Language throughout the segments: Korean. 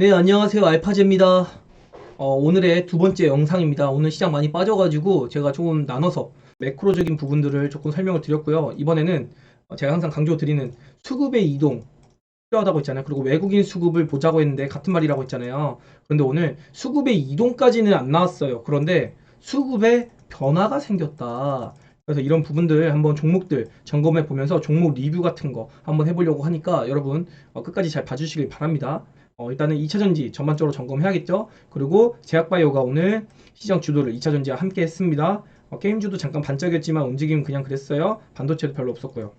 네, 안녕하세요. 알파제입니다. 어, 오늘의 두 번째 영상입니다. 오늘 시장 많이 빠져가지고 제가 조금 나눠서 매크로적인 부분들을 조금 설명을 드렸고요. 이번에는 어, 제가 항상 강조드리는 수급의 이동 필요하다고 했잖아요. 그리고 외국인 수급을 보자고 했는데 같은 말이라고 했잖아요. 그런데 오늘 수급의 이동까지는 안 나왔어요. 그런데 수급의 변화가 생겼다. 그래서 이런 부분들 한번 종목들 점검해 보면서 종목 리뷰 같은 거 한번 해보려고 하니까 여러분 어, 끝까지 잘 봐주시길 바랍니다. 어, 일단은 2차전지 전반적으로 점검해야겠죠. 그리고 제약바이오가 오늘 시장 주도를 2차전지와 함께 했습니다. 어, 게임주도 잠깐 반짝였지만 움직임은 그냥 그랬어요. 반도체도 별로 없었고요.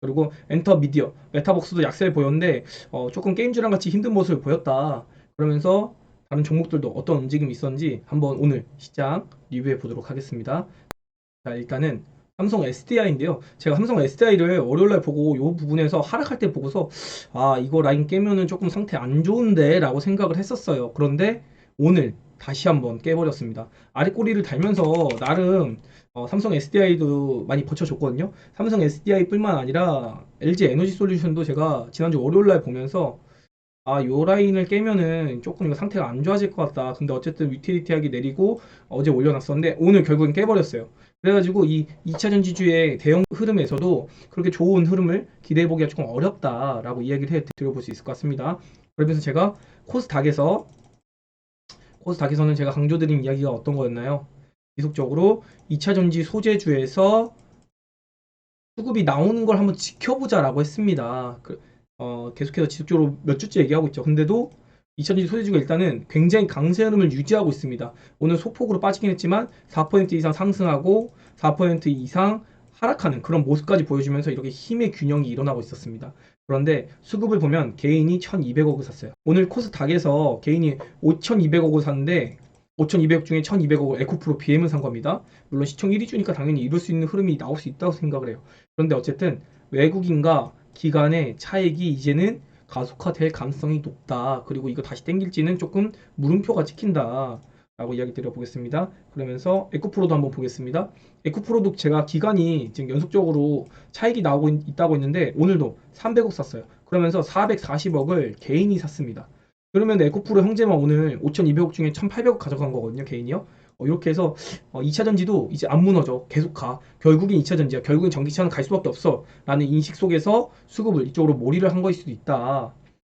그리고 엔터 미디어, 메타복스도 약세를 보였는데 어, 조금 게임주랑 같이 힘든 모습을 보였다. 그러면서 다른 종목들도 어떤 움직임이 있었는지 한번 오늘 시장 리뷰해 보도록 하겠습니다. 자, 일단은 삼성 SDI인데요. 제가 삼성 SDI를 월요일날 보고 이 부분에서 하락할 때 보고서 아, 이거 라인 깨면은 조금 상태 안 좋은데 라고 생각을 했었어요. 그런데 오늘 다시 한번 깨버렸습니다. 아랫꼬리를 달면서 나름 어, 삼성 SDI도 많이 버텨줬거든요. 삼성 SDI 뿐만 아니라 LG 에너지 솔루션도 제가 지난주 월요일날 보면서 아, 요 라인을 깨면은 조금 이거 상태가 안 좋아질 것 같다. 근데 어쨌든 위티리티하게 내리고 어제 올려놨었는데 오늘 결국엔 깨버렸어요. 그래가지고 이 2차 전지주의 대형 흐름에서도 그렇게 좋은 흐름을 기대해 보기가 조금 어렵다라고 이야기를 해 드려볼 수 있을 것 같습니다. 그러면서 제가 코스닥에서 코스닥에서는 제가 강조드린 이야기가 어떤 거였나요? 지속적으로 2차 전지 소재주에서 수급이 나오는 걸 한번 지켜보자라고 했습니다. 그, 어, 계속해서 지속적으로 몇 주째 얘기하고 있죠. 근데도 2차전지 소재주가 일단은 굉장히 강세 흐름을 유지하고 있습니다. 오늘 소폭으로 빠지긴 했지만 4% 이상 상승하고 4% 이상 하락하는 그런 모습까지 보여주면서 이렇게 힘의 균형이 일어나고 있었습니다. 그런데 수급을 보면 개인이 1200억을 샀어요. 오늘 코스닥에서 개인이 5200억을 샀는데 5200억 중에 1200억을 에코프로 BM을 산 겁니다. 물론 시총 1위 주니까 당연히 이룰 수 있는 흐름이 나올 수 있다고 생각을 해요. 그런데 어쨌든 외국인과 기관의 차익이 이제는 가속화될 가능성이 높다. 그리고 이거 다시 땡길지는 조금 물음표가 찍힌다. 라고 이야기 드려보겠습니다. 그러면서 에코프로도 한번 보겠습니다. 에코프로도 제가 기간이 지금 연속적으로 차익이 나오고 있- 있다고 했는데 오늘도 300억 샀어요. 그러면서 440억을 개인이 샀습니다. 그러면 에코프로 형제만 오늘 5,200억 중에 1,800억 가져간 거거든요, 개인이요. 어, 이렇게 해서 2차 전지도 이제 안 무너져. 계속 가. 결국엔 2차 전지야. 결국엔 전기차는 갈 수밖에 없어. 라는 인식 속에서 수급을 이쪽으로 몰이를 한 거일 수도 있다.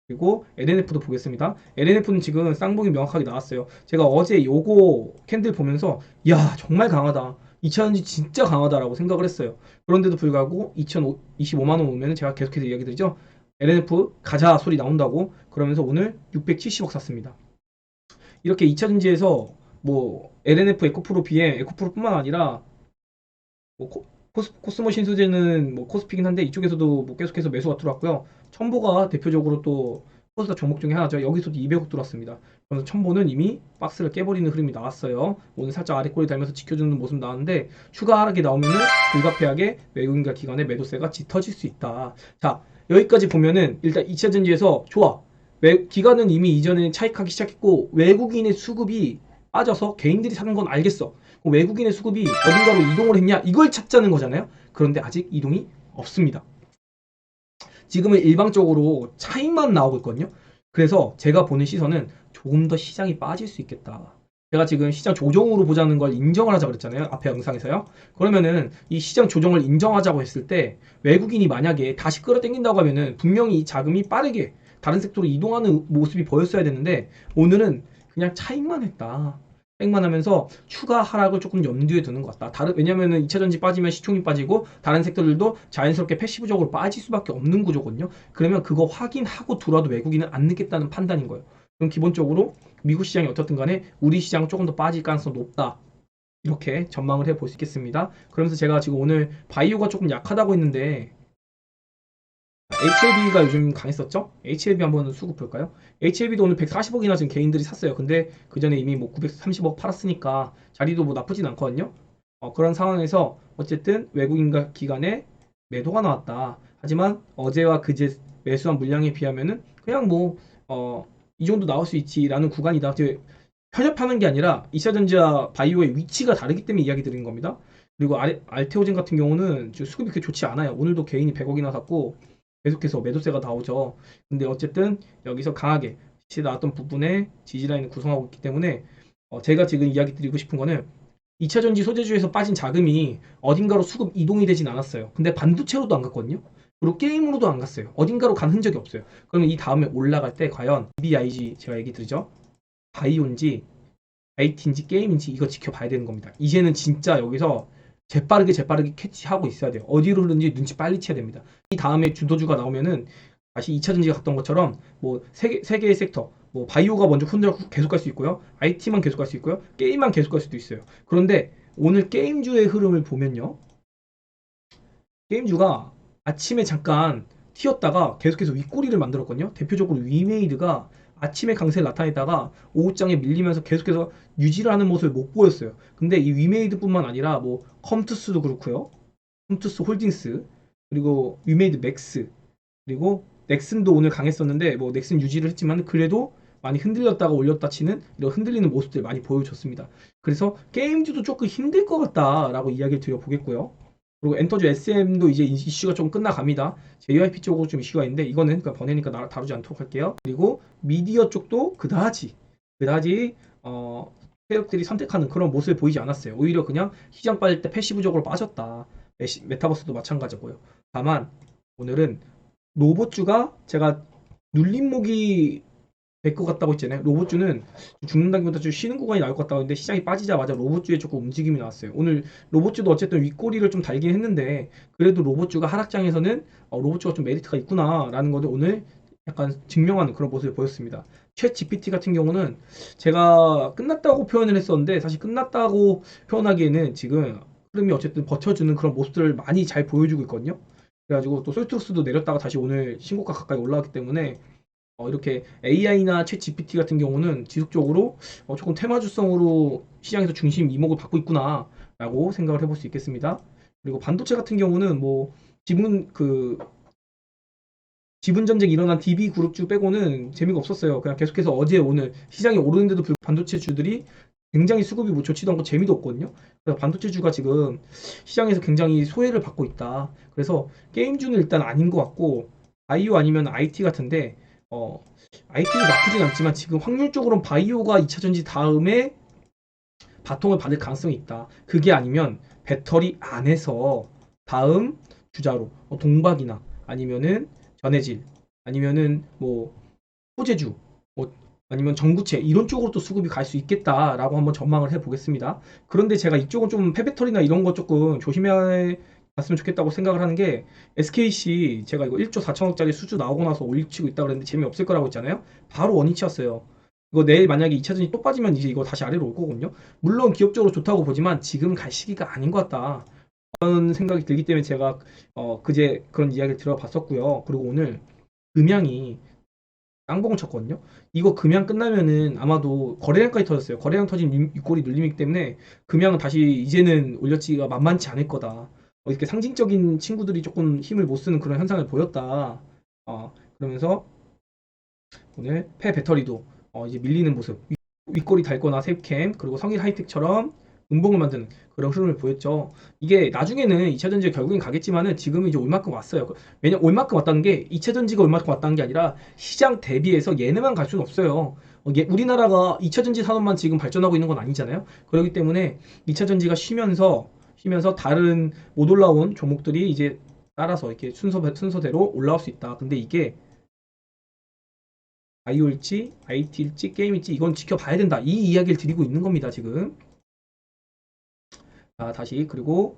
그리고 LNF도 보겠습니다. LNF는 지금 쌍봉이 명확하게 나왔어요. 제가 어제 요거 캔들 보면서 야 정말 강하다. 2차 전지 진짜 강하다라고 생각을 했어요. 그런데도 불구하고 2,025만 원 오면 제가 계속해서 이야기 드리죠. LNF 가자 소리 나온다고 그러면서 오늘 670억 샀습니다. 이렇게 2차 전지에서 뭐 LNF 에코프로 BM 에코프로뿐만 아니라 뭐 코, 코스, 코스모 신소재는 뭐 코스피긴 한데 이쪽에서도 뭐 계속해서 매수가 들어왔고요. 첨보가 대표적으로 또 코스닥 종목 중에 하나죠. 여기서도 200억 들어왔습니다. 그래서 첨보는 이미 박스를 깨버리는 흐름이 나왔어요. 오늘 살짝 아래꼬리 달면서 지켜주는 모습 나왔는데 추가 하락이 나오면은 불가피하게 외국인과 기관의 매도세가 짙어질 수 있다. 자 여기까지 보면은 일단 2차 전지에서 좋아. 외, 기관은 이미 이전에 차익하기 시작했고 외국인의 수급이 빠져서 개인들이 사는 건 알겠어. 외국인의 수급이 어딘가로 이동을 했냐? 이걸 찾자는 거잖아요. 그런데 아직 이동이 없습니다. 지금은 일방적으로 차익만 나오고 있거든요. 그래서 제가 보는 시선은 조금 더 시장이 빠질 수 있겠다. 제가 지금 시장 조정으로 보자는 걸 인정을 하자 그랬잖아요. 앞에 영상에서요. 그러면은 이 시장 조정을 인정하자고 했을 때 외국인이 만약에 다시 끌어당긴다고 하면은 분명히 이 자금이 빠르게 다른 섹터로 이동하는 모습이 보였어야 되는데 오늘은 그냥 차익만 했다. 백만 하면서 추가 하락을 조금 염두에 두는 것 같다. 다른 왜냐면은 2차 전지 빠지면 시총이 빠지고 다른 섹터들도 자연스럽게 패시브적으로 빠질 수밖에 없는 구조거든요. 그러면 그거 확인하고 들어와도 외국인은 안 늦겠다는 판단인 거예요. 그럼 기본적으로 미국 시장이 어떻든 간에 우리 시장은 조금 더 빠질 가능성이 높다. 이렇게 전망을 해 볼 수 있겠습니다. 그러면서 제가 지금 오늘 바이오가 조금 약하다고 했는데 HLB가 요즘 강했었죠? HLB 한번 수급 볼까요? HLB도 오늘 140억이나 지금 개인들이 샀어요. 근데 그 전에 이미 뭐 930억 팔았으니까 자리도 뭐 나쁘진 않거든요. 어, 그런 상황에서 어쨌든 외국인과 기관의 매도가 나왔다. 하지만 어제와 그제 매수한 물량에 비하면은 그냥 뭐, 어, 이 정도 나올 수 있지라는 구간이다. 편협하는 게 아니라 2차 전지와 바이오의 위치가 다르기 때문에 이야기 드리는 겁니다. 그리고 알, 알테오젠 같은 경우는 수급이 그렇게 좋지 않아요. 오늘도 개인이 100억이나 샀고 계속해서 매도세가 나오죠. 근데 어쨌든 여기서 강하게 나왔던 부분에 지지 라인을 구성하고 있기 때문에 어, 제가 지금 이야기 드리고 싶은 거는 2차 전지 소재주에서 빠진 자금이 어딘가로 수급 이동이 되진 않았어요. 근데 반도체로도 안 갔거든요. 그리고 게임으로도 안 갔어요. 어딘가로 간 흔적이 없어요. 그러면 이 다음에 올라갈 때 과연 BIG 제가 얘기 드리죠. 바이오인지 IT인지 게임인지 이거 지켜봐야 되는 겁니다. 이제는 진짜 여기서 재빠르게 재빠르게 캐치하고 있어야 돼요. 어디로 흐르는지 눈치 빨리 채야 됩니다. 이 다음에 주도주가 나오면은 다시 2차 전지가 갔던 것처럼 뭐세개세 개의 섹터 뭐 바이오가 먼저 혼자 계속 갈 수 있고요. IT만 계속 갈 수 있고요. 게임만 계속 갈 수도 있어요. 그런데 오늘 게임주의 흐름을 보면요. 게임주가 아침에 잠깐 튀었다가 계속해서 윗꼬리를 만들었거든요. 대표적으로 위메이드가 아침에 강세를 나타냈다가 오후장에 밀리면서 계속해서 유지를 하는 모습을 못 보였어요. 근데 이 위메이드뿐만 아니라 뭐 컴투스도 그렇고요. 컴투스 홀딩스 그리고 위메이드 맥스 그리고 넥슨도 오늘 강했었는데 뭐 넥슨 유지를 했지만 그래도 많이 흔들렸다가 올렸다 치는 이런 흔들리는 모습들 많이 보여줬습니다. 그래서 게임주도 조금 힘들 것 같다라고 이야기를 드려보겠고요. 그리고 엔터즈 SM도 이제 이슈가 좀 끝나갑니다. JYP 쪽으로 좀 이슈가 있는데 이거는 그냥 번외니까 나- 다루지 않도록 할게요. 그리고 미디어 쪽도 그다지 그다지 어 세력들이 선택하는 그런 모습을 보이지 않았어요. 오히려 그냥 시장 빠질 때 패시브적으로 빠졌다. 메타버스도 마찬가지고요. 다만 오늘은 로봇주가 제가 눌림목이 될 것 같다고 했잖아요. 로봇주는 죽는다기보다 좀 쉬는 구간이 나올 것 같다고 했는데 시장이 빠지자마자 로봇주에 조금 움직임이 나왔어요. 오늘 로봇주도 어쨌든 윗꼬리를 좀 달긴 했는데 그래도 로봇주가 하락장에서는 어, 로봇주가 좀 메리트가 있구나라는 것을 오늘 약간 증명하는 그런 모습을 보였습니다. 챗 GPT 같은 경우는 제가 끝났다고 표현을 했었는데 사실 끝났다고 표현하기에는 지금 흐름이 어쨌든 버텨주는 그런 모습들을 많이 잘 보여주고 있거든요. 그래가지고 또 솔트루스도 내렸다가 다시 오늘 신고가 가까이 올라왔기 때문에 어, 이렇게 AI나 챗 GPT 같은 경우는 지속적으로 어, 조금 테마주성으로 시장에서 중심 이목을 받고 있구나 라고 생각을 해볼 수 있겠습니다. 그리고 반도체 같은 경우는 뭐 지분 그 지분 전쟁 일어난 DB 그룹주 빼고는 재미가 없었어요. 그냥 계속해서 어제 오늘 시장이 오르는데도 불구하고 반도체 주들이 굉장히 수급이 뭐 좋지도 않고 재미도 없거든요. 그래서 반도체 주가 지금 시장에서 굉장히 소외를 받고 있다. 그래서 게임 주는 일단 아닌 것 같고 바이오 아니면 IT 같은데 어 IT도 나쁘진 않지만 지금 확률적으로는 바이오가 2차 전지 다음에 바통을 받을 가능성이 있다. 그게 아니면 배터리 안에서 다음 주자로 어, 동박이나 아니면은 전해질 아니면은 뭐 소재주 뭐 아니면 전구체 이런 쪽으로 또 수급이 갈 수 있겠다라고 한번 전망을 해 보겠습니다. 그런데 제가 이쪽은 좀 폐배터리나 이런 거 조금 조심해 갔으면 좋겠다고 생각을 하는 게 SKC 제가 이거 1조 4천억짜리 수주 나오고 나서 올리치고 있다 그랬는데 재미없을 거라고 했잖아요. 바로 원위치였어요. 이거 내일 만약에 2차전이 또 빠지면 이제 이거 다시 아래로 올 거거든요. 물론 기업적으로 좋다고 보지만 지금 갈 시기가 아닌 것 같다. 그런 생각이 들기 때문에 제가 어 그제 그런 이야기를 들어봤었고요. 그리고 오늘 금양이 깡봉을 쳤거든요. 이거 금양 끝나면은 아마도 거래량까지 터졌어요. 거래량 터진 유- 윗골이 눌림이기 때문에 금양은 다시 이제는 올려치기가 만만치 않을 거다. 어, 이렇게 상징적인 친구들이 조금 힘을 못 쓰는 그런 현상을 보였다. 어, 그러면서 오늘 폐 배터리도 어, 이제 밀리는 모습. 윗- 윗골이 닳거나 셉캠 그리고 성일 하이텍처럼 음봉을 만드는 그런 흐름을 보였죠. 이게 나중에는 2차 전지가 결국엔 가겠지만은 지금은 이제 올 만큼 왔어요. 왜냐 올 만큼 왔다는 게 2차 전지가 올 만큼 왔다는 게 아니라 시장 대비해서 얘네만 갈 수는 없어요. 어, 얘- 우리나라가 2차 전지 산업만 지금 발전하고 있는 건 아니잖아요. 그렇기 때문에 2차 전지가 쉬면서 쉬면서 다른 못 올라온 종목들이 이제 따라서 이렇게 순서 순서대로 올라올 수 있다. 근데 이게 바이오일지, IT일지, 게임일지 이건 지켜봐야 된다. 이 이야기를 드리고 있는 겁니다, 지금. 자, 다시 그리고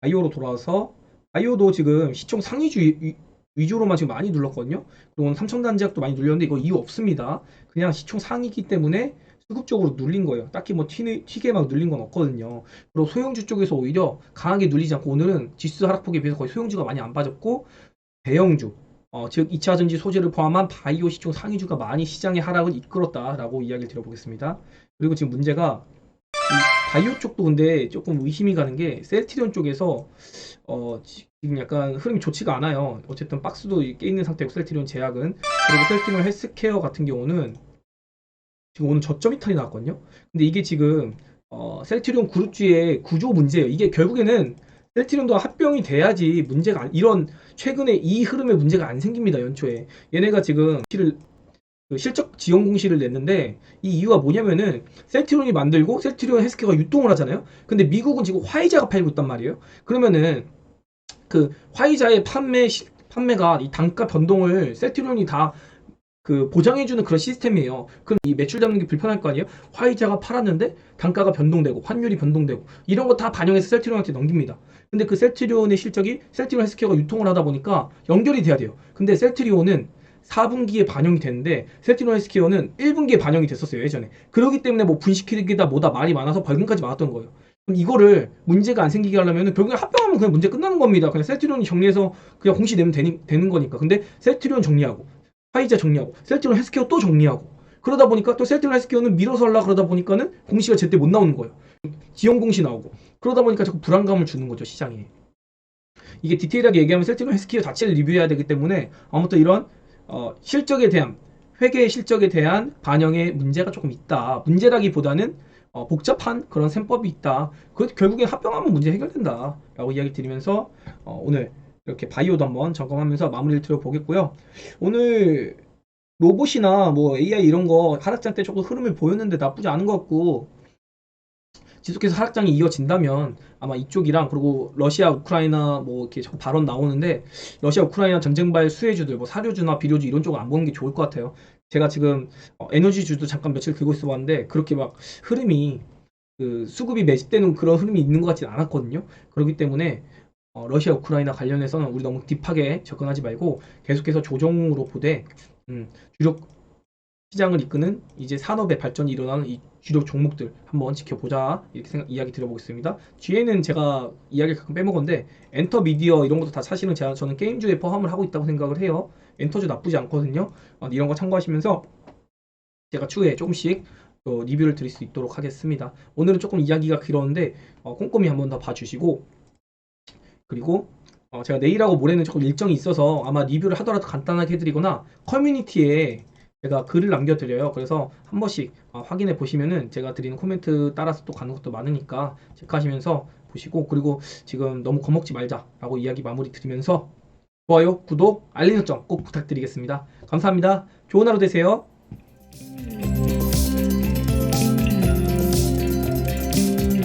바이오로 돌아와서 바이오도 지금 시총 상위주 위- 위주로만 지금 많이 눌렀거든요. 그리고 오늘 삼성단 제약도 많이 눌렸는데 이거 이유 없습니다. 그냥 시총 상위이기 때문에 수급적으로 눌린 거예요. 딱히 뭐 튀, 튀게 막 눌린 건 없거든요. 그리고 소형주 쪽에서 오히려 강하게 눌리지 않고 오늘은 지수 하락폭에 비해서 거의 소형주가 많이 안 빠졌고 대형주 어, 즉 2차 전지 소재를 포함한 바이오 시총 상위주가 많이 시장의 하락을 이끌었다라고 이야기를 드려보겠습니다. 그리고 지금 문제가 이 바이오 쪽도 근데 조금 의심이 가는 게 셀트리온 쪽에서 어, 지금 약간 흐름이 좋지가 않아요. 어쨌든 박스도 깨 있는 상태고 셀트리온 제약은 그리고 셀트리온 헬스케어 같은 경우는 지금 오늘 저점 이탈이 나왔거든요. 근데 이게 지금 어, 셀트리온 그룹주의 구조 문제예요. 이게 결국에는 셀트리온도 합병이 돼야지 문제가 안- 이런 최근에 이 흐름에 문제가 안 생깁니다. 연초에 얘네가 지금 를그 실적 지원 공시를 냈는데 이 이유가 뭐냐면은 셀트리온이 만들고 셀트리온 헬스케어가 유통을 하잖아요. 근데 미국은 지금 화이자가 팔고 있단 말이에요. 그러면은 그 화이자의 판매 시- 판매가 이 단가 변동을 셀트리온이 다 그 보장해주는 그런 시스템이에요. 그럼 이 매출 잡는 게 불편할 거 아니에요? 화이자가 팔았는데 단가가 변동되고 환율이 변동되고 이런 거 다 반영해서 셀트리온한테 넘깁니다. 근데 그 셀트리온의 실적이 셀트리온 헬스케어가 유통을 하다 보니까 연결이 돼야 돼요. 근데 셀트리온은 4분기에 반영이 되는데 셀트리온 헬스케어는 1분기에 반영이 됐었어요 예전에. 그렇기 때문에 뭐 분식회계다 뭐다 말이 많아서 벌금까지 많았던 거예요. 그럼 이거를 문제가 안 생기게 하려면 결국에 합병하면 그냥 문제 끝나는 겁니다. 그냥 셀트리온이 정리해서 그냥 공시 내면 되니, 되는 거니까. 근데 셀트리온 정리하고 화이자 정리하고 셀트리온 헬스케어 또 정리하고 그러다 보니까 또 셀트리온 헬스케어는 밀어서 하려 그러다 보니까는 공시가 제때 못 나오는 거예요. 지연 공시 나오고 그러다 보니까 자꾸 불안감을 주는 거죠 시장에. 이게 디테일하게 얘기하면 셀트리온 헬스케어 자체를 리뷰해야 되기 때문에 아무튼 이런 어, 실적에 대한 회계 실적에 대한 반영에 문제가 조금 있다. 문제라기보다는 어, 복잡한 그런 셈법이 있다. 그 결국엔 합병하면 문제 해결된다라고 이야기 드리면서 어, 오늘 이렇게 바이오도 한번 점검하면서 마무리를 드려보겠고요. 오늘 로봇이나 뭐 AI 이런 거 하락장 때 조금 흐름을 보였는데 나쁘지 않은 것 같고 지속해서 하락장이 이어진다면 아마 이쪽이랑 그리고 러시아 우크라이나 뭐 이렇게 자꾸 발언 나오는데 러시아 우크라이나 전쟁발 수혜주들 뭐 사료주나 비료주 이런 쪽은 안 보는 게 좋을 것 같아요. 제가 지금 어, 에너지주도 잠깐 며칠 들고 있어 봤는데 그렇게 막 흐름이 그 수급이 매집되는 그런 흐름이 있는 것 같지는 않았거든요. 그렇기 때문에 어, 러시아 우크라이나 관련해서는 우리 너무 딥하게 접근하지 말고 계속해서 조정으로 보되 음, 주력 시장을 이끄는 이제 산업의 발전이 일어나는 이 주력 종목들 한번 지켜보자 이렇게 생각 이야기 드려보겠습니다. 뒤에는 제가 이야기 가끔 빼먹었는데 엔터 미디어 이런 것도 다 사실은 제가 저는 게임주에 포함을 하고 있다고 생각을 해요. 엔터주 나쁘지 않거든요. 어, 이런 거 참고하시면서 제가 추후에 조금씩 또 리뷰를 드릴 수 있도록 하겠습니다. 오늘은 조금 이야기가 길었는데 어, 꼼꼼히 한번 더 봐주시고 그리고 어, 제가 내일하고 모레는 조금 일정이 있어서 아마 리뷰를 하더라도 간단하게 해드리거나 커뮤니티에 제가 글을 남겨드려요. 그래서 한 번씩 어, 확인해 보시면은 제가 드리는 코멘트 따라서 또 가는 것도 많으니까 체크하시면서 보시고 그리고 지금 너무 겁먹지 말자라고 이야기 마무리 드리면서 좋아요, 구독, 알림 설정 꼭 부탁드리겠습니다. 감사합니다. 좋은 하루 되세요.